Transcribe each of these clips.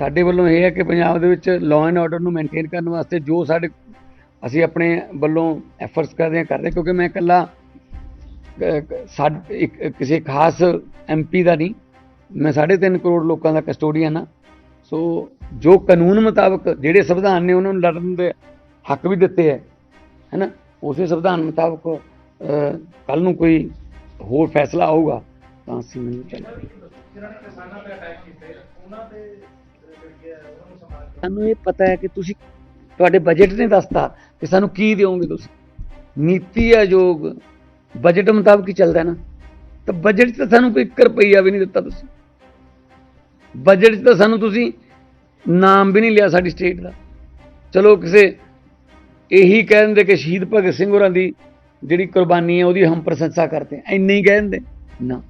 ਸਾਡੇ ਵੱਲੋਂ ਇਹ ਹੈ ਕਿ ਪੰਜਾਬ ਦੇ ਵਿੱਚ ਲਾਅ ਐਂਡ ਆਰਡਰ ਨੂੰ ਮੇਨਟੇਨ ਕਰਨ ਵਾਸਤੇ ਜੋ ਸਾਡੇ ਅਸੀਂ ਆਪਣੇ ਵੱਲੋਂ ਐਫਰਟਸ ਕਰਦੇ ਹਾਂ ਕਰਦੇ ਕਿਉਂਕਿ ਮੈਂ ਇਕੱਲਾ ਅਹ, ਇੱਕ ਕਿਸੇ ਖਾਸ ਐਮਪੀ ਦਾ ਨਹੀਂ ਮੈਂ 3.5 ਕਰੋੜ ਲੋਕਾਂ ਦਾ ਕਸਟੋਡੀਅਨ ਆ ਸੋ ਜੋ ਕਾਨੂੰਨ ਮੁਤਾਬਕ ਜਿਹੜੇ ਸੰਵਿਧਾਨ ਨੇ ਉਹਨਾਂ ਨੂੰ ਲੜਨ ਦੇ ਹੱਕ ਵੀ ਦਿੱਤੇ ਹੈ ਹੈਨਾ? ਉਸੇ ਸੰਵਿਧਾਨ ਮੁਤਾਬਕ ਕੱਲ ਨੂੰ ਕੋਈ ਹੋਰ ਫੈਸਲਾ ਆਊਗਾ ਤਾਂ ਅਸੀਂ ਮੈਨੂੰ ਚੱਲਾਂਗੇ ਸਾਨੂੰ ਇਹ ਪਤਾ ਹੈ ਕਿ ਤੁਸੀਂ ਤੁਹਾਡੇ ਬਜਟ ਨੇ ਦੱਸਤਾ ਕਿ ਸਾਨੂੰ ਕੀ ਦਿਓਗੇ ਤੁਸੀਂ। ਨੀਤੀ ਆਯੋਗ ਬਜਟ ਮੁਤਾਬਕ ਹੀ ਚੱਲਦਾ ਨਾ। ਤਾਂ ਬਜਟ 'ਚ ਤਾਂ ਸਾਨੂੰ ਕੋਈ 1 ਰੁਪਈਆ ਵੀ ਨਹੀਂ ਦਿੱਤਾ ਤੁਸੀਂ। ਬਜਟ 'ਚ ਤਾਂ ਸਾਨੂੰ ਤੁਸੀਂ ਨਾਮ ਵੀ ਨਹੀਂ ਲਿਆ ਸਾਡੀ ਸਟੇਟ ਦਾ। ਚਲੋ ਕਿਸੇ ਇਹੀ ਕਹਿ ਦਿੰਦੇ ਕਿ ਸ਼ਹੀਦ ਭਗਤ ਸਿੰਘ ਹੋਰਾਂ ਦੀ ਜਿਹੜੀ ਕੁਰਬਾਨੀ ਹੈ ਉਹਦੀ ਹਮ ਪ੍ਰਸ਼ੰਸਾ ਕਰਦੇ ਹਾਂ। ਹੀ ਕਹਿ ਦਿੰਦੇ। ਨਾ।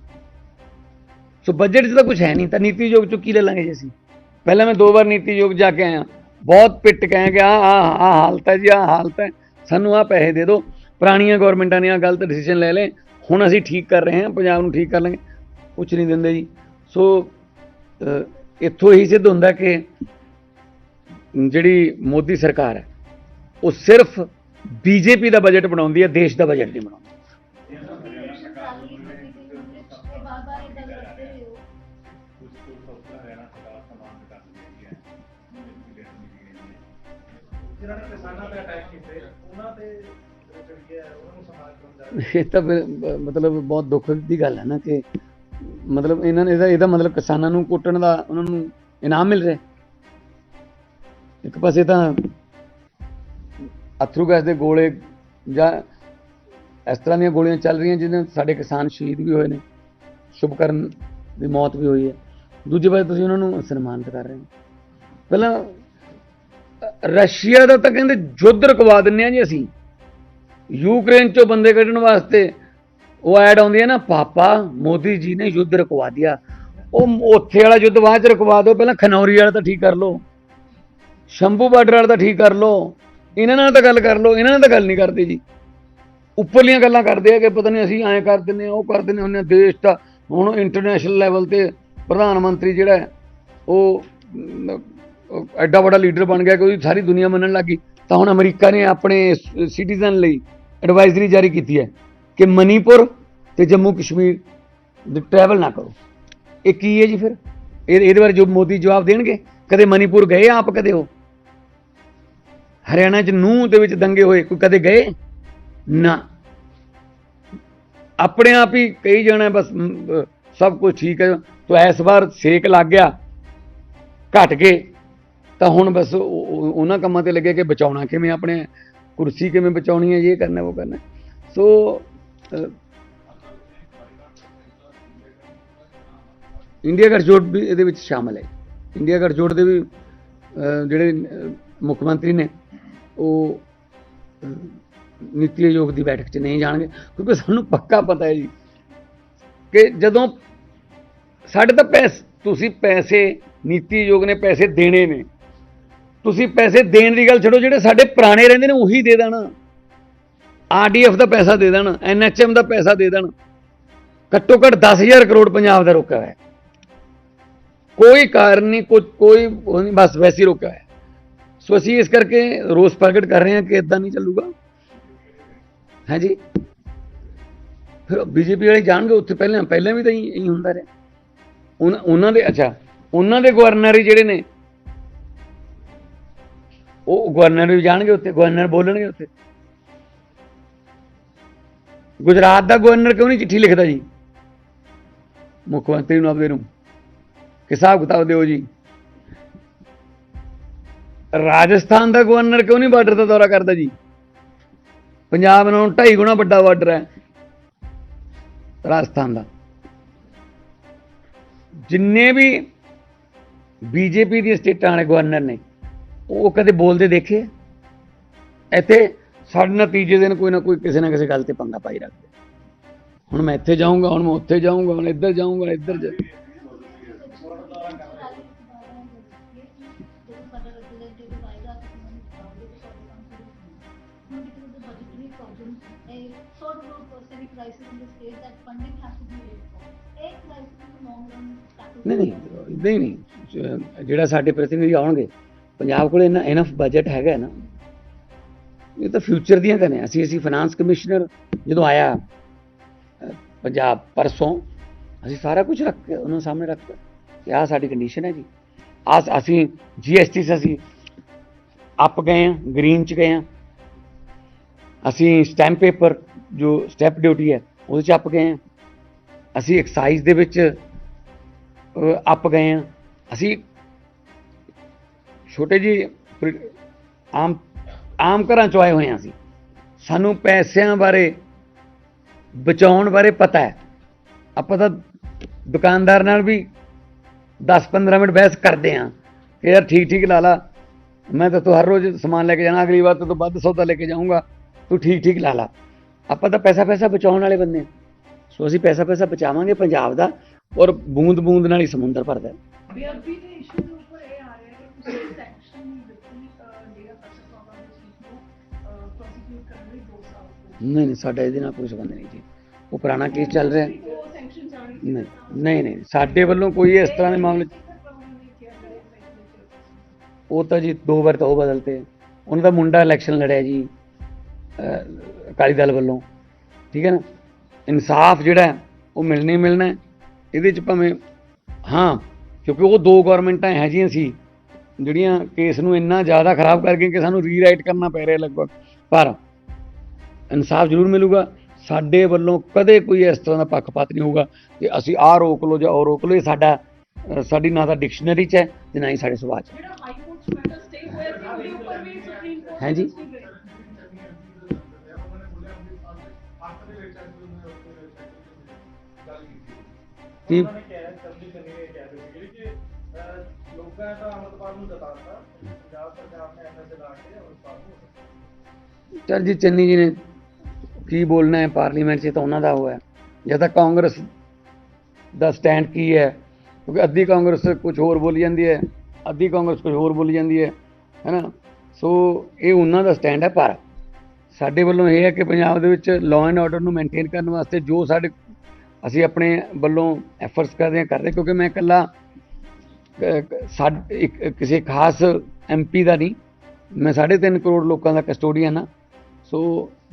ਸੋ ਬਜਟ 'ਚ ਤਾਂ ਕੁਝ ਹੈ ਨਹੀਂ। ਤਾਂ ਨੀਤੀ ਆਯੋਗ 'ਚੋਂ ਕੀ ਲੈ ਲਾਂਗੇ ਜੀ ਅਸੀਂ? ਪਹਿਲਾਂ ਮੈਂ ਦੋ ਵਾਰ ਨੀਤੀ ਆਯੋਗ ਜਾ ਕੇ ਆਇਆ। ਬਹੁਤ ਪਿੱਟ ਕਹਿ ਕਿ ਆ ਆ ਆ ਹਾਲਤ ਹੈ ਜੀ ਆ ਹਾਲਤ ਹੈ। ਸਾਨੂੰ ਆ ਪੈਸੇ ਦੇ ਦਿਓ। ਪੁਰਾਣੀਆਂ ਗਵਰਨਮੈਂਟਾਂ ਨੇ ਆ ਗਲਤ ਡਿਸੀਜਨ ਲੈ ਲਏ। ਹੁਣ ਅਸੀਂ ਠੀਕ ਕਰ ਰਹੇ ਹਾਂ, ਪੰਜਾਬ ਨੂੰ ਠੀਕ ਕਰ ਲਾਂਗੇ। ਕੁਝ ਨਹੀਂ ਦਿੰਦੇ ਜੀ। ਸੋ ਇੱਥੋਂ ਹੀ ਸਿੱਧ ਹੁੰਦਾ ਕਿ ਜਿਹੜੀ ਮੋਦੀ ਸਰਕਾਰ ਹੈ, ਉਹ ਸਿਰਫ ਬੀਜੇਪੀ ਦਾ ਬਜਟ ਬਣਾਉਂਦੀ ਹੈ, ਦੇਸ਼ ਦਾ ਬਜਟ ਨਹੀਂ ਬਣਾਉਂਦੀ। ਜਿਨ੍ਹਾਂ ਨੇ ਕਿਸਾਨਾਂ ਤੇ ਅਟੈਕ ਕੀਤੇ, ਉਹਨਾਂ ਤੇ ਜਿਹੜੀ ਹੈ, ਉਹਨਾਂ ਨੂੰ ਸਮਾਜ ਕਰਮਚਾਰੀ ਇਹ ਤਾਂ ਮਤਲਬ ਬਹੁਤ ਦੁੱਖ ਦੀ ਗੱਲ ਹੈ ਨਾ ਕਿ ਮਤਲਬ ਇਹਨਾਂ ਨੇ ਇਹਦਾ ਇਹਦਾ ਮਤਲਬ ਕਿਸਾਨਾਂ ਨੂੰ ਕੁੱਟਣ ਦਾ ਉਹਨਾਂ ਨੂੰ ਇਨਾਮ ਮਿਲ ਰਿਹਾ ਇੱਕ ਪਾਸੇ ਤਾਂ ਅਥਰੂ ਗੈਸ ਦੇ ਗੋਲੇ ਜਾਂ ਇਸ ਤਰ੍ਹਾਂ ਦੀਆਂ ਗੋਲੀਆਂ ਚੱਲ ਰਹੀਆਂ ਜਿਹਦੇ ਨਾਲ ਸਾਡੇ ਕਿਸਾਨ ਸ਼ਹੀਦ ਵੀ ਹੋਏ ਨੇ, ਸ਼ੁਭਕਰਨ ਦੀ ਮੌਤ ਵੀ ਹੋਈ ਹੈ। ਦੂਜੇ ਪਾਸੇ ਤੁਸੀਂ ਉਹਨਾਂ ਨੂੰ ਸਨਮਾਨਿਤ ਕਰ ਰਹੇ ਹੋ। ਪਹਿਲਾਂ ਰਸ਼ੀਆ ਦਾ ਤਾਂ ਕਹਿੰਦੇ ਯੁੱਧ ਰਕਵਾ ਦਿੰਨੇ ਆ ਜੀ ਅਸੀਂ। ਯੂਕਰੇਨ ਚੋਂ ਬੰਦੇ ਕੱਢਣ ਵਾਸਤੇ ਉਹ ਐਡ ਆਉਂਦੀ ਹੈ ਨਾ, ਪਾਪਾ ਮੋਦੀ ਜੀ ਨੇ ਯੁੱਧ ਰਕਵਾ ਦਿਆ। ਉਹ ਉੱਥੇ ਵਾਲਾ ਯੁੱਧ ਬਾਅਦ ਚ ਰਕਵਾ ਦਿਓ, ਪਹਿਲਾਂ ਖਨੌਰੀ ਵਾਲਾ ਤਾਂ ਠੀਕ ਕਰ ਲਓ। ਸ਼ੰਭੂ ਬਾਰਡਰ ਵਾਲਾ ਤਾਂ ਠੀਕ ਕਰ ਲਓ। ਇਹਨਾਂ ਨਾਲ ਤਾਂ ਗੱਲ ਕਰ ਲਓ, ਇਹਨਾਂ ਨਾਲ ਤਾਂ ਗੱਲ ਨਹੀਂ ਕਰਦੇ ਜੀ। ਉੱਪਰਲੀਆਂ ਗੱਲਾਂ ਕਰਦੇ ਆ ਕਿ ਪਤਾ ਨਹੀਂ ਅਸੀਂ ਐਂ ਕਰ ਦਿੰਦੇ ਆ, ਉਹ ਕਰ ਦਿੰਦੇ ਹੁੰਦੇ ਆ। ਦੇਸ਼ ਦਾ ਹੁਣ ਇੰਟਰਨੈਸ਼ਨਲ ਲੈਵਲ ਤੇ ਪ੍ਰਧਾਨ ਮੰਤਰੀ ਜਿਹੜਾ ਉਹ ਐਡਾ ਵੱਡਾ ਲੀਡਰ ਬਣ ਗਿਆ ਕਿ ਉਹਦੀ ਸਾਰੀ ਦੁਨੀਆ ਮੰਨਣ ਲੱਗੀ ਤਾਂ ਹੁਣ ਅਮਰੀਕਾ ਨੇ ਆਪਣੇ ਸਿਟੀਜ਼ਨ ਲਈ ਐਡਵਾਈਜ਼ਰੀ ਜਾਰੀ ਕੀਤੀ ਹੈ ਕਿ ਮਨੀਪੁਰ ਤੇ ਜੰਮੂ ਕਸ਼ਮੀਰ ਦੇ ਟਰੈਵਲ ਨਾ ਕਰੋ। ਇਹ ਕੀ ਹੈ ਜੀ ਫਿਰ? ਇਹ, ਇਹਦੇ ਬਾਰੇ ਜੋ ਮੋਦੀ ਜਵਾਬ ਦੇਣਗੇ? ਕਦੇ ਮਨੀਪੁਰ ਗਏ ਆਪ, ਕਦੇ ਹੋ ਹਰਿਆਣਾ ਚ ਨੂਹ ਦੇ ਵਿੱਚ ਦੰਗੇ ਹੋਏ, ਕੋਈ ਕਦੇ ਗਏ? ਨਾ। ਆਪਣੇ ਆਪ ਹੀ ਕਹੀ ਜਾਣਾ ਬਸ ਸਭ ਕੁਝ ਠੀਕ ਹੈ। ਤਾਂ ਇਸ ਵਾਰ ਸੇਕ ਲੱਗ ਗਿਆ, ਘਟ ਗਏ। ਤਾਂ ਹੁਣ ਬਸ ਉਹਨਾਂ ਕੰਮਾਂ ਤੇ ਲੱਗੇ ਕਿ ਬਚਾਉਣਾ ਕਿਵੇਂ, ਆਪਣੇ ਕੁਰਸੀ ਕਿਵੇਂ ਬਚਾਉਣੀ ਹੈ, ਇਹ ਕਰਨਾ, ਉਹ ਕਰਨਾ। ਸੋ ਇੰਡੀਆ ਗਠਜੋੜ ਵੀ ਇਹਦੇ ਵਿੱਚ ਸ਼ਾਮਲ ਹੈ। ਇੰਡੀਆ ਗਠਜੋੜ ਦੇ ਵੀ ਜਿਹੜੇ ਮੁੱਖ ਮੰਤਰੀ ਨੇ, ਉਹ ਨੀਤੀ ਆਯੋਗ ਦੀ ਬੈਠਕ 'ਚ ਨਹੀਂ ਜਾਣਗੇ, ਕਿਉਂਕਿ ਸਾਨੂੰ ਪੱਕਾ ਪਤਾ ਹੈ ਜੀ ਕਿ ਜਦੋਂ ਸਾਡੇ ਤਾਂ ਪੈਸੇ, ਤੁਸੀਂ ਪੈਸੇ, ਨੀਤੀ ਆਯੋਗ ਨੇ ਪੈਸੇ ਦੇਣੇ ਨੇ ਤੁਸੀਂ ਪੈਸੇ ਦੇਣ ਦੀ ਗੱਲ ਛੱਡੋ, ਜਿਹੜੇ ਸਾਡੇ ਪੁਰਾਣੇ ਰਹਿੰਦੇ ਨੇ ਉਹੀ ਦੇ ਦੇਣ। ਆਰਡੀਐਫ ਦਾ ਪੈਸਾ ਦੇ ਦੇਣ ਐਨਐਚਐਮ ਦਾ ਪੈਸਾ ਦੇ ਦੇਣਾ। ਘੱਟੋ ਘੱਟ 10000 ਕਰੋੜ ਪੰਜਾਬ ਦਾ ਰੁਕਿਆ ਹੋਇਆ। ਹੈ ਕੋਈ ਕਾਰਨ ਨਹੀਂ ਕੋਈ ਕੋਈ ਨਹੀਂ, ਬਸ ਵੈਸੇ ਹੀ ਰੁਕਿਆ ਹੋਇਆ। ਹੈ ਸੋ ਅਸੀਂ ਇਸ ਕਰਕੇ ਰੋਸ ਪ੍ਰਗਟ ਕਰ ਰਹੇ ਹਾਂ ਕਿ ਇਦਾਂ ਨਹੀਂ ਚੱਲੂਗਾ। ਹੈ ਜੀ? ਫਿਰ ਬੀਜੇਪੀ ਵਾਲੇ ਜਾਣਗੇ, ਉੱਥੇ ਪਹਿਲਾਂ ਪਹਿਲਾਂ ਵੀ ਤਾਂ ਹੀ ਹੀ ਹੁੰਦਾ ਰਿਹਾ। ਉਹਨਾਂ ਉਹਨਾਂ ਦੇ ਅੱਛਾ, ਉਹਨਾਂ ਦੇ ਗਵਰਨਰ ਹੀ ਜਿਹੜੇ ਨੇ ਉਹ ਗਵਰਨਰ ਵੀ ਜਾਣਗੇ ਉੱਥੇ, ਗਵਰਨਰ ਬੋਲਣਗੇ ਉੱਥੇ। ਗੁਜਰਾਤ ਦਾ ਗਵਰਨਰ ਕਿਉਂ ਨਹੀਂ ਚਿੱਠੀ ਲਿਖਦਾ ਜੀ? ਮੁੱਖ ਮੰਤਰੀ ਨੂੰ ਆਪਦੇ ਨੂੰ। ਕਿ ਹਿਸਾਬ ਕਿਤਾਬ ਦਿਓ ਜੀ? ਰਾਜਸਥਾਨ ਦਾ ਗਵਰਨਰ ਕਿਉਂ ਨਹੀਂ ਬਾਰਡਰ ਦਾ ਦੌਰਾ ਕਰਦਾ ਜੀ? ਪੰਜਾਬ ਨਾਲੋਂ ਢਾਈ ਗੁਣਾ ਵੱਡਾ ਬਾਰਡਰ ਹੈ। ਰਾਜਸਥਾਨ ਦਾ। ਜਿੰਨੇ ਵੀ ਬੀਜੇਪੀ ਦੀਆਂ ਸਟੇਟਾਂ ਵਾਲੇ ਗਵਰਨਰ ਨੇ ਉਹ ਕਦੇ ਬੋਲਦੇ ਦੇਖੇ। ਇੱਥੇ ਸਾਡੇ ਨਤੀਜੇ ਦਿਨ ਕੋਈ ਨਾ ਕੋਈ ਕਿਸੇ ਨਾ ਕਿਸੇ ਗੱਲ ਤੇ ਪੰਗਾ ਪਾਈ ਰੱਖਦੇ। ਹੁਣ ਮੈਂ ਇੱਥੇ ਜਾਊਂਗਾ ਹੁਣ ਮੈਂ ਉੱਥੇ ਜਾਊਂਗਾ ਹੁਣ ਇੱਧਰ ਜਾਊਂਗਾ ਇੱਧਰ ਜਾ ਨਹੀਂ ਨਹੀਂ ਜਿਹੜਾ ਸਾਡੇ ਪ੍ਰਤੀਨਿਧੀ ਆਉਣਗੇ ਪੰਜਾਬ ਕੋਲ ਇਹਨਾਂ ਇਨਫ ਬਜਟ ਹੈਗਾ ਨਾ, ਇਹ ਤਾਂ ਫਿਊਚਰ ਦੀਆਂ ਕਨੇ ਅਸੀਂ ਅਸੀਂ ਫਾਈਨਾਂਸ ਕਮਿਸ਼ਨਰ ਜਦੋਂ ਆਇਆ ਪੰਜਾਬ ਪਰਸੋਂ, ਅਸੀਂ ਸਾਰਾ ਕੁਝ ਰੱਖ ਕੇ ਉਹਨਾਂ ਸਾਹਮਣੇ ਰੱਖ ਕੇ, ਕਿ ਆਹ ਸਾਡੀ ਕੰਡੀਸ਼ਨ ਹੈ ਜੀ। ਆ ਅਸੀਂ ਜੀਐਸਟੀ ਸੇ ਅਸੀਂ ਅਪ ਗਏ ਆ ਗ੍ਰੀਨ ਚ ਗਏ ਆ ਅਸੀਂ ਸਟੈਂਪ ਪੇਪਰ ਜੋ ਸਟੈਪ ਡਿਊਟੀ ਹੈ, ਉਹਦੇ ਚ ਅਪ ਗਏ ਆ ਅਸੀਂ ਐਕਸਾਈਜ਼ ਦੇ ਵਿੱਚ ਅਪ ਗਏ ਆ ਅਸੀਂ ਛੋਟੇ ਜੀ, ਆਮ ਆਮ ਘਰਾਂ ਚੋਂ ਆਏ ਹੋਏ ਆ ਅਸੀਂ। ਸਾਨੂੰ ਪੈਸਿਆਂ ਬਾਰੇ, ਬਚਾਉਣ ਬਾਰੇ ਪਤਾ ਹੈ। ਆਪਾਂ ਤਾਂ ਦੁਕਾਨਦਾਰ ਨਾਲ ਵੀ 10-15 ਮਿੰਟ ਬਹਿਸ ਕਰਦੇ ਆ ਕਿ ਯਾਰ ਠੀਕ ਠੀਕ ਲਾ ਲਾ। ਮੈਂ ਤਾਂ ਤੂੰ ਹਰ ਰੋਜ਼ ਸਮਾਨ ਲੈ ਕੇ ਜਾਣਾ, ਅਗਲੀ ਵਾਰ ਤੋਂ ਤੂੰ ਵੱਧ ਸੌਦਾ ਲੈ ਕੇ ਜਾਊਂਗਾ। ਤੂੰ ਠੀਕ ਠੀਕ ਲਾ ਲਾ। ਆਪਾਂ ਤਾਂ ਪੈਸਾ ਪੈਸਾ ਬਚਾਉਣ ਵਾਲੇ ਬੰਦੇ ਹਾਂ। ਸੋ ਅਸੀਂ ਪੈਸਾ ਪੈਸਾ ਬਚਾਵਾਂਗੇ ਪੰਜਾਬ ਦਾ ਔਰ ਬੂੰਦ ਬੂੰਦ ਨਾਲ ਹੀ ਸਮੁੰਦਰ ਭਰਦਾ ਹੈ। ਨਹੀਂ ਨਹੀਂ, ਸਾਡਾ ਇਹਦੇ ਨਾਲ ਕੋਈ ਸੰਬੰਧ ਨਹੀਂ ਜੀ। ਉਹ ਪੁਰਾਣਾ ਕੇਸ ਚੱਲ ਰਿਹਾ। ਹੈ। ਨਹੀਂ ਨਹੀਂ ਨਹੀਂ, ਸਾਡੇ ਵੱਲੋਂ ਕੋਈ ਇਸ ਤਰ੍ਹਾਂ ਦੇ ਮਾਮਲੇ 'ਚ- ਉਹ ਤਾਂ ਜੀ ਦੋ ਵਾਰ ਤਾਂ ਉਹ ਬਦਲਤੇ। ਉਹਨਾਂ ਦਾ ਮੁੰਡਾ ਇਲੈਕਸ਼ਨ ਲੜਿਆ ਜੀ ਅਕਾਲੀ ਦਲ ਵੱਲੋਂ। ਠੀਕ ਹੈ ਨਾ? ਇਨਸਾਫ ਜਿਹੜਾ ਉਹ ਮਿਲਣਾ ਹੀ ਮਿਲਣਾ ਇਹਦੇ 'ਚ ਭਾਵੇਂ ਹਾਂ, ਕਿਉਂਕਿ ਉਹ ਦੋ ਗਵਰਨਮੈਂਟਾਂ ਹੈ ਜੀਆਂ ਸੀ। ਜਿਹੜੀਆਂ ਕੇਸ ਨੂੰ ਇੰਨਾ ਜ਼ਿਆਦਾ ਖਰਾਬ ਕਰ ਗਈਆਂ ਕਿ ਸਾਨੂੰ ਰੀਰਾਈਟ ਕਰਨਾ ਪੈ ਰਿਹਾ ਲਗਭਗ। ਪਰ ਇਨਸਾਫ ਜ਼ਰੂਰ ਮਿਲੂਗਾ। ਸਾਡੇ ਵੱਲੋਂ ਕਦੇ ਕੋਈ ਇਸ ਤਰ੍ਹਾਂ ਦਾ ਪੱਖਪਾਤ ਨਹੀਂ ਹੋਊਗਾ ਕਿ ਅਸੀਂ ਆਹ ਰੋਕ ਲਓ ਜਾਂ ਉਹ ਰੋਕ ਲਓ। ਇਹ ਸਾਡਾ ਸਾਡੀ ਨਾ ਤਾਂ ਡਿਕਸ਼ਨਰੀ 'ਚ ਹੈ ਤੇ ਨਾ ਹੀ ਸਾਡੇ ਸੁਭਾਅ 'ਚ ਹੈ। ਜਿਹੜਾ ਹਾਈ ਕੋਰਟ ਚ ਮੈਟਰ ਸਟੇ ਹੋਇਆ ਸੀ ਉਹਦੇ ਉੱਪਰ ਵੀ ਸੁਪਰੀਮ ਕੋਰਟ ਹੈਂ ਜੀ? ਵਿੱਚ ਅਹ, ਲੋਕਾਂ ਅਮਰਪਾਲ ਨੂੰ ਜਤਾਤਾ ਪੰਜਾਬ ਸਰਕਾਰ ਨੇ ਐਮਐਸਏ ਲਾ ਕੇ ਅਮਰਪਾਲ ਨੂੰ ਚਲ ਜੀ ਚੰਨੀ ਜੀ ਨੇ ਕੀ ਬੋਲਣਾ ਹੈ ਪਾਰਲੀਮੈਂਟ 'ਚ ਤਾਂ ਉਹਨਾਂ ਦਾ ਉਹ ਹੈ। ਜਾਂ ਤਾਂ ਕਾਂਗਰਸ ਦਾ ਸਟੈਂਡ ਕੀ ਹੈ? ਕਿਉਂਕਿ ਅੱਧੀ ਕਾਂਗਰਸ ਕੁਝ ਹੋਰ ਬੋਲੀ ਜਾਂਦੀ ਹੈ ਅੱਧੀ ਕਾਂਗਰਸ ਕੁਝ ਹੋਰ ਬੋਲੀ ਜਾਂਦੀ ਹੈ ਹੈਨਾ ਸੋ ਇਹ ਉਹਨਾਂ ਦਾ ਸਟੈਂਡ ਹੈ ਪਰ ਸਾਡੇ ਵੱਲੋਂ ਇਹ ਹੈ ਕਿ ਪੰਜਾਬ ਦੇ ਵਿੱਚ ਲਾਅ ਐਂਡ ਆਰਡਰ ਨੂੰ ਮੇਨਟੇਨ ਕਰਨ ਵਾਸਤੇ ਜੋ ਸਾਡੇ ਅਸੀਂ ਆਪਣੇ ਵੱਲੋਂ ਐਫਰਟਸ ਕਰਦੇ ਹਾਂ ਕਰਦੇ ਕਿਉਂਕਿ ਮੈਂ ਇਕੱਲਾ ਕਿਸੇ ਖਾਸ ਐਮਪੀ ਦਾ ਨਹੀਂ। ਮੈਂ 3.5 ਕਰੋੜ ਲੋਕਾਂ ਦਾ ਕਸਟੋਡੀਅਨ ਆ ਸੋ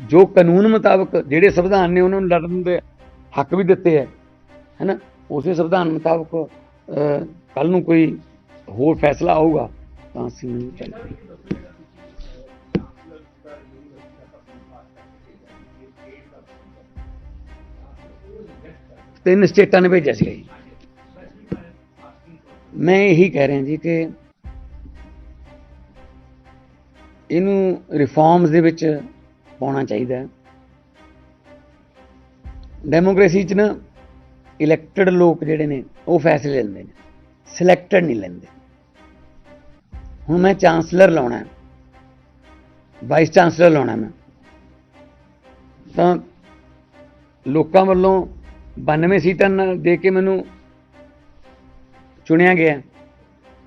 ਜੋ ਕਾਨੂੰਨ ਮੁਤਾਬਕ ਜਿਹੜੇ ਸੰਵਿਧਾਨ ਨੇ ਉਹਨਾਂ ਨੂੰ ਲੜਨ ਦੇ ਹੱਕ ਵੀ ਦਿੱਤੇ ਹੈ, ਹੈਨਾ? ਉਸੇ ਸੰਵਿਧਾਨ ਮੁਤਾਬਕ ਕੱਲ ਨੂੰ ਕੋਈ ਹੋਰ ਫੈਸਲਾ ਆਊਗਾ, ਤਾਂ ਅਸੀਂ ਉਹਨੂੰ ਚੱਲਾਂਗੇ ਤਿੰਨ ਸਟੇਟਾਂ ਨੇ ਭੇਜਿਆ ਸੀ ਜੀ। ਮੈਂ ਇਹੀ ਕਹਿ ਰਿਹਾ ਜੀ ਕਿ ਇਹਨੂੰ ਰਿਫਾਰਮਸ ਦੇ ਵਿੱਚ ਪਾਉਣਾ ਚਾਹੀਦਾ ਹੈ। ਡੈਮੋਕ੍ਰੇਸੀ 'ਚ ਨਾ ਇਲੈਕਟਡ ਲੋਕ ਜਿਹੜੇ ਨੇ, ਉਹ ਫੈਸਲੇ ਲੈਂਦੇ ਨੇ। ਸਿਲੈਕਟਡ ਨਹੀਂ ਲੈਂਦੇ। ਹੁਣ ਮੈਂ ਚਾਂਸਲਰ ਲਾਉਣਾ ਹੈ। ਵਾਈਸ ਚਾਂਸਲਰ ਲਾਉਣਾ ਮੈਂ। ਤਾਂ ਲੋਕਾਂ ਵੱਲੋਂ 92 ਸੀਟਾਂ ਨਾਲ ਦੇ ਕੇ ਮੈਨੂੰ ਚੁਣਿਆ ਗਿਆ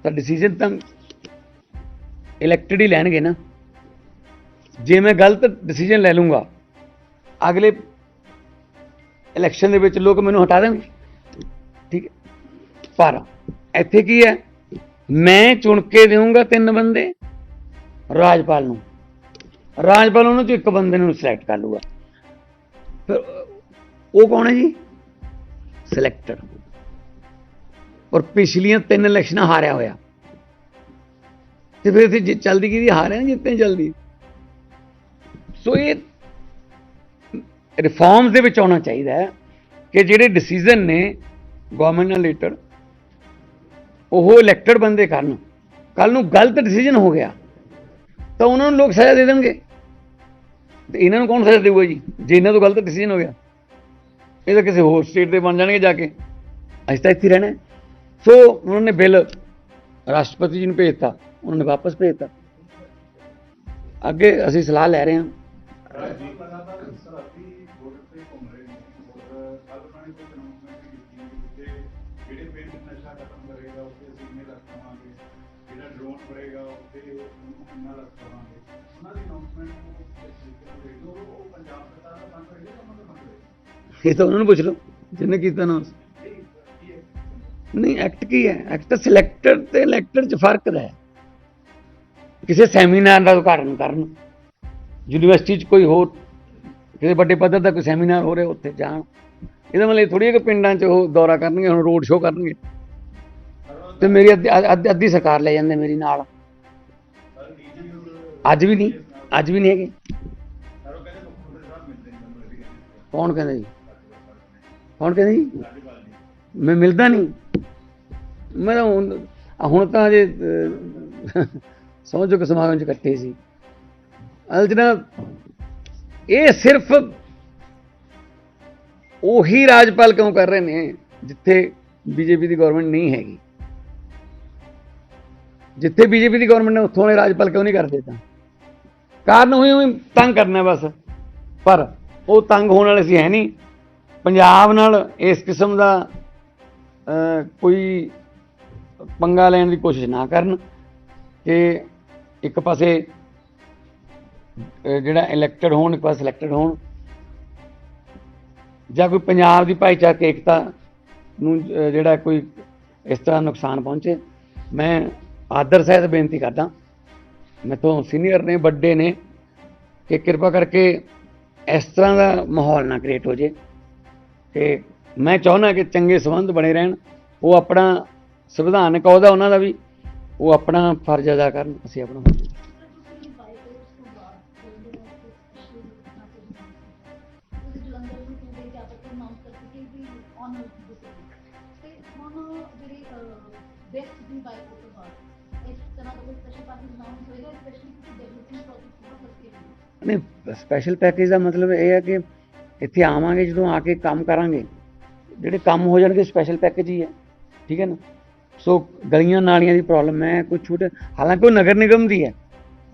ਤਾਂ ਡਿਸੀਜਨ ਤਾਂ ਇਲੈਕਟਡ ਹੀ ਲੈਣਗੇ ਨਾ। ਜੇ ਮੈਂ ਗਲਤ ਡਿਸੀਜਨ ਲੈ ਲੂੰਗਾ, ਅਗਲੇ ਇਲੈਕਸ਼ਨ ਦੇ ਵਿੱਚ ਲੋਕ ਮੈਨੂੰ ਹਟਾ ਦੇਣਗੇ। ਠੀਕ ਹੈ। ਪਰ ਇੱਥੇ ਕੀ ਹੈ, ਮੈਂ ਚੁਣ ਕੇ ਦੇਵਾਂਗਾ ਤਿੰਨ ਬੰਦੇ, ਰਾਜਪਾਲ ਨੂੰ। ਰਾਜਪਾਲ ਉਹਨਾਂ ਚੋਂ ਇੱਕ ਬੰਦੇ ਨੂੰ ਸਿਲੈਕਟ ਕਰ ਲੂਗਾ ਫਿਰ ਉਹ ਕੌਣ ਹੈ ਜੀ? ਸਿਲੈਕਟਡ ਔਰ ਪਿਛਲੀਆਂ ਤਿੰਨ ਇਲੈਕਸ਼ਨਾਂ ਹਾਰਿਆ ਹੋਇਆ। ਤੇ ਫਿਰ ਅਸੀਂ ਜੇ, ਚੱਲਦੀ ਕੀ ਹਾਰਿਆ ਨਾ ਜਿੱਤੇ ਜਲਦੀ ਸੋ ਇਹ ਰਿਫਾਰਮਸ ਦੇ ਵਿੱਚ ਆਉਣਾ ਚਾਹੀਦਾ ਹੈ ਕਿ ਜਿਹੜੇ ਡਿਸੀਜਨ ਨੇ ਗਵਰਨਮੈਂਟ ਨਾਲ ਰਿਲੇਟਡ ਉਹ ਇਲੈਕਟਡ ਬੰਦੇ ਕਰਨ। ਕੱਲ ਨੂੰ ਗਲਤ ਡਿਸੀਜਨ ਹੋ ਗਿਆ, ਤਾਂ ਉਹਨਾਂ ਨੂੰ ਲੋਕ ਸਜ਼ਾ ਦੇ ਦੇਣਗੇ। ਤੇ ਇਹਨਾਂ ਨੂੰ ਕੌਣ ਸਜ਼ਾ ਦੇਊਗਾ ਜੀ? ਜੇ ਇਹਨਾਂ ਤੋਂ ਗਲਤ ਡਿਸੀਜਨ ਹੋ ਗਿਆ, ਇਹ ਤਾਂ ਕਿਸੇ ਹੋਰ ਸਟੇਟ ਦੇ ਬਣ ਜਾਣਗੇ ਜਾ ਕੇ। ਅਸੀਂ ਤਾਂ ਇੱਥੇ ਰਹਿਣਾ ਸੋ ਉਹਨਾਂ ਨੇ ਬਿੱਲ ਰਾਸ਼ਟਰਪਤੀ ਜੀ ਨੂੰ ਭੇਜਤਾ, ਉਹਨਾਂ ਨੇ ਵਾਪਸ ਭੇਜਤਾ। ਅੱਗੇ ਅਸੀਂ ਸਲਾਹ ਲੈ ਰਹੇ ਹਾਂ। ਇਹ ਤਾਂ ਉਹਨਾਂ ਨੂੰ ਪੁੱਛ ਲਓ, ਜਿਹਨੇ ਕੀਤਾ ਨਾ। ਨਹੀਂ ਐਕਟ ਕੀ ਹੈ? ਐਕਟ ਸਿਲੈਕਟਰ ਤੇ ਇਲੈਕਟਰ ਚ ਫ਼ਰਕ ਹੈ। ਕਿਸੇ ਸੈਮੀਨਾਰ ਦਾ ਉਦਘਾਟਨ ਕਰਨ। ਯੂਨੀਵਰਸਿਟੀ ਚ ਕੋਈ ਹੋਰ, ਕਿਸੇ ਵੱਡੇ ਪੱਧਰ ਦਾ ਕੋਈ ਸੈਮੀਨਾਰ ਹੋ ਰਿਹਾ, ਉੱਥੇ ਜਾਣ। ਇਹਦਾ ਮਤਲਬ ਥੋੜੀ ਹੈ ਕਿ ਪਿੰਡਾਂ ਚ ਉਹ ਦੌਰਾ ਕਰਨਗੇ, ਹੁਣ ਰੋਡ ਸ਼ੋਅ ਕਰਨਗੇ। ਤੇ ਮੇਰੀ ਅੱਧੀ- ਅੱਧੀ ਅੱਧੀ ਸਰਕਾਰ ਲੈ ਜਾਂਦੇ ਮੇਰੀ ਨਾਲ। ਅੱਜ ਵੀ ਨਹੀਂ, ਅੱਜ ਵੀ ਨਹੀਂ ਹੈਗੇ। ਸਰ ਕਹਿੰਦੇ ਕੌਣ ਕਹਿੰਦਾ ਜੀ? ਕੌਣ ਕਹਿੰਦਾ ਜੀ ਜੀ? ਮੈਂ ਮਿਲਦਾ ਨਹੀਂ। ਮੈਂ ਹੁਣ ਹੁਣ ਤਾਂ ਜੇ ਅਹ, ਸਮਝੋ ਕਿ ਸਮਾਗਮ ਚ ਇਕੱਠੇ ਸੀ। ਅਸਲ 'ਚ ਇਹ ਸਿਰਫ ਉਹੀ ਰਾਜਪਾਲ ਕਿਉਂ ਕਰ ਰਹੇ ਨੇ ਜਿੱਥੇ ਬੀਜੇਪੀ ਦੀ ਗਵਰਨਮੈਂਟ ਨਹੀਂ ਹੈਗੀ? ਜਿੱਥੇ ਬੀਜੇਪੀ ਦੀ ਗਵਰਨਮੈਂਟ ਨੇ ਉੱਥੋਂ ਦੇ ਰਾਜਪਾਲ ਕਿਉਂ ਨਹੀਂ ਕਰਦੇ ਤਾਂ? ਕਾਰਨ ਉਹੀ ਉਹੀ ਤੰਗ ਕਰਨਾ ਬਸ। ਪਰ ਉਹ ਤੰਗ ਹੋਣ ਵਾਲੇ ਸੀ ਹੈ ਨਹੀਂ। ਪੰਜਾਬ ਨਾਲ ਇਸ ਕਿਸਮ ਦਾ ਕੋਈ ਪੰਗਾ ਲੈਣ ਦੀ ਕੋਸ਼ਿਸ਼ ਨਾ ਕਰਨ ਕਿ ਇੱਕ ਪਾਸੇ ਜਿਹੜਾ ਇਲੈਕਟਡ ਹੋਣ, ਇੱਕ ਪਾਸੇ ਸਿਲੈਕਟਡ ਹੋਣ ਜਾਂ ਕੋਈ ਪੰਜਾਬ ਦੀ ਭਾਈਚਾਰਕ ਏਕਤਾ ਨੂੰ ਜਿਹੜਾ ਕੋਈ ਇਸ ਤਰ੍ਹਾਂ ਨੁਕਸਾਨ ਪਹੁੰਚੇ। ਮੈਂ ਆਦਰ ਸਹਿਤ ਬੇਨਤੀ ਕਰਦਾ ਮੈਥੋਂ ਸੀਨੀਅਰ ਨੇ, ਵੱਡੇ ਨੇ, ਕਿ ਕਿਰਪਾ ਕਰਕੇ ਇਸ ਤਰ੍ਹਾਂ ਦਾ ਮਾਹੌਲ ਨਾ ਕ੍ਰੀਏਟ ਹੋ ਜੇ ਕਿ ਮੈਂ ਚਾਹੁੰਦਾ ਕਿ ਚੰਗੇ ਸੰਬੰਧ ਬਣੇ ਰਹਿਣ, ਉਹ ਆਪਣਾ ਸੰਵਿਧਾਨਕ ਅਹੁਦਾ ਉਹਨਾਂ ਦਾ ਵੀ, ਉਹ ਆਪਣਾ ਫਰਜ਼ ਅਦਾ ਕਰਨ, ਅਸੀਂ ਆਪਣਾ ਫਰਜ਼ ਨਹੀਂ ਸਪੈਸ਼ਲ ਪੈਕੇਜ ਦਾ ਮਤਲਬ ਇਹ ਹੈ ਕਿ ਇੱਥੇ ਆਵਾਂਗੇ, ਜਦੋਂ ਆ ਕੇ ਕੰਮ ਕਰਾਂਗੇ, ਜਿਹੜੇ ਕੰਮ ਹੋ ਜਾਣਗੇ ਸਪੈਸ਼ਲ ਪੈਕੇਜ ਹੀ ਹੈ, ਠੀਕ ਹੈ ਨਾ? ਸੋ ਗਲੀਆਂ ਨਾਲੀਆਂ ਦੀ ਪ੍ਰੋਬਲਮ ਹੈ, ਕੋਈ ਛੋਟੇ ਹਾਲਾਂਕਿ ਉਹ ਨਗਰ ਨਿਗਮ ਦੀ ਹੈ।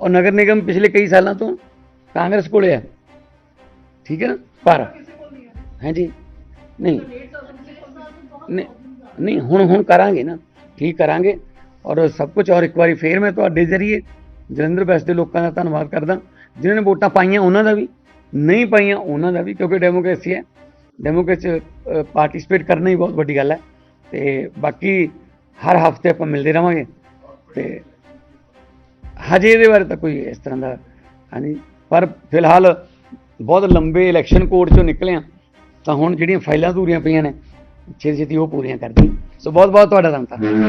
ਔਰ ਨਗਰ ਨਿਗਮ ਪਿਛਲੇ ਕਈ ਸਾਲਾਂ ਤੋਂ ਕਾਂਗਰਸ ਕੋਲੇ ਹੈ। ਠੀਕ ਹੈ ਨਾ? ਪਰ ਕਿਸੇ ਨਹੀਂ। ਹਾਂਜੀ ਨਹੀਂ ਨਹੀਂ, ਹੁਣ ਹੁਣ ਕਰਾਂਗੇ ਨਾ। ਠੀਕ ਕਰਾਂਗੇ। ਔਰ ਸਭ ਕੁਝ ਔਰ ਇੱਕ ਵਾਰੀ ਫੇਰ ਮੈਂ ਤੁਹਾਡੇ ਜ਼ਰੀਏ ਜਲੰਧਰ ਵੈਸਟ ਦੇ ਲੋਕਾਂ ਦਾ ਧੰਨਵਾਦ ਕਰਦਾ। ਜਿਨ੍ਹਾਂ ਨੇ ਵੋਟਾਂ ਪਾਈਆਂ, ਉਹਨਾਂ ਦਾ ਵੀ। ਨਹੀਂ ਪਾਈਆਂ, ਉਹਨਾਂ ਦਾ ਵੀ, ਕਿਉਂਕਿ ਡੈਮੋਕ੍ਰੇਸੀ ਹੈ। ਡੈਮੋਕ੍ਰੇਸੀ ਪਾਰਟਿਸਿਪੇਟ ਕਰਨਾ ਹੀ ਬਹੁਤ ਵੱਡੀ ਗੱਲ ਹੈ। ਤੇ ਬਾਕੀ ਹਰ ਹਫ਼ਤੇ ਆਪਾਂ ਮਿਲਦੇ ਰਵਾਂਗੇ। ਤੇ ਹਜੇ ਇਹਦੇ ਬਾਰੇ ਤਾਂ ਕੋਈ ਇਸ ਤਰ੍ਹਾਂ ਦਾ ਹਾਂਜੀ ਪਰ ਫਿਲਹਾਲ ਬਹੁਤ ਲੰਬੇ ਇਲੈਕਸ਼ਨ ਕੋਡ ਚੋਂ ਨਿਕਲੇ ਆ ਤਾਂ ਹੁਣ ਜਿਹੜੀਆਂ ਫਾਈਲਾਂ ਅਧੂਰੀਆਂ ਪਈਆਂ ਨੇ ਛੇਤੀ ਛੇਤੀ ਉਹ ਪੂਰੀਆਂ ਕਰਦੀ ਸੋ ਬਹੁਤ ਬਹੁਤ ਤੁਹਾਡਾ ਧੰਨਵਾਦ।